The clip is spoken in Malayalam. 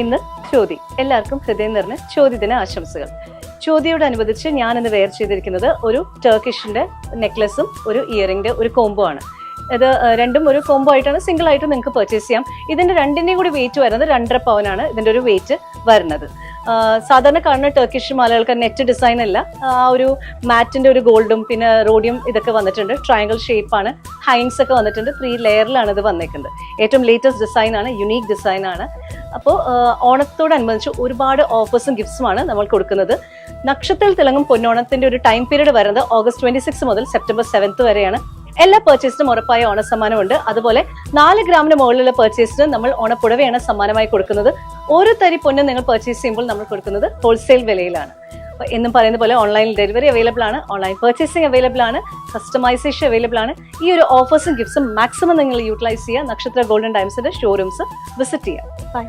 ഇന്ന് ചോദി എല്ലാവർക്കും ഹൃദയം നിറഞ്ഞ ചോദ്യദിന ആശംസകൾ. ചോദ്യയോടനുബന്ധിച്ച് ഞാൻ ഇന്ന് വെയർ ചെയ്തിരിക്കുന്നത് ഒരു ടർക്കിഷിന്റെ നെക്ലസും ഒരു ഇയറിംഗിന്റെ ഒരു കോംബോ ആണ്. ഇത് രണ്ടും ഒരു കോംബോ ആയിട്ടാണ് സിംഗിൾ ആയിട്ട് നിങ്ങൾക്ക് പർച്ചേസ് ചെയ്യാം. ഇതിന്റെ രണ്ടിന്റെയും കൂടി വെയിറ്റ് വരുന്നത് രണ്ടര പവനാണ് ഇതിന്റെ ഒരു വെയിറ്റ് വരുന്നത്. സാധാരണ കാണുന്ന ടർക്കിഷ് മാലകൾക്ക് നെറ്റ് ഡിസൈൻ അല്ല. ആ ഒരു മാറ്റിന്റെ ഒരു ഗോൾഡും പിന്നെ റോഡിയം ഇതൊക്കെ വന്നിട്ടുണ്ട്. ട്രയാങ്കിൾ ഷേപ്പാണ് ഹൈങ്സ് ഒക്കെ വന്നിട്ടുണ്ട്. ത്രീ ലെയറിലാണ് ഇത് വന്നേക്കുന്നത്. ഏറ്റവും ലേറ്റസ്റ്റ് ഡിസൈൻ ആണ്. യുണീക്ക് ഡിസൈൻ ആണ്. അപ്പോൾ ഓണത്തോടനുബന്ധിച്ച് ഒരുപാട് ഓഫേഴ്സും ഗിഫ്റ്റ്സുമാണ് നമ്മൾ കൊടുക്കുന്നത്. നക്ഷത്രത്തിൽ തിളങ്ങും പൊന്നോണത്തിന്റെ ഒരു ടൈം പീരീഡ് വരുന്നത് ഓഗസ്റ്റ് ട്വന്റി സിക്സ് മുതൽ സെപ്റ്റംബർ സെവൻത്ത് വരെയാണ്. എല്ലാ പർച്ചേസിനും ഉറപ്പായ ഓണസമ്മാനമുണ്ട്. അതുപോലെ നാല് ഗ്രാമിന് മുകളിലുള്ള പർച്ചേസിന് നമ്മൾ ഓണപ്പുടവയാണ് സമ്മാനമായി കൊടുക്കുന്നത്. ഒരു തരി പൊന്നും നിങ്ങൾ പർച്ചേസ് ചെയ്യുമ്പോൾ നമ്മൾ കൊടുക്കുന്നത് ഹോൾസെയിൽ വിലയിലാണ്. എന്നും പറയുന്ന പോലെ ഓൺലൈൻ ഡെലിവറി അവൈലബിൾ ആണ് ഓൺലൈൻ പർച്ചേസിംഗ് അവൈലബിൾ ആണ് കസ്റ്റമൈസേഷൻ അവൈലബിൾ ആണ്. ഈ ഒരു ഓഫേഴ്സും ഗിഫ്റ്റ്സും മാക്സിമം നിങ്ങൾ യൂട്ടിലൈസ് ചെയ്യുക. നക്ഷത്ര ഗോൾഡൻ ടൈംസിന്റെ ഷോറൂംസ് വിസിറ്റ് ചെയ്യുക. ബൈ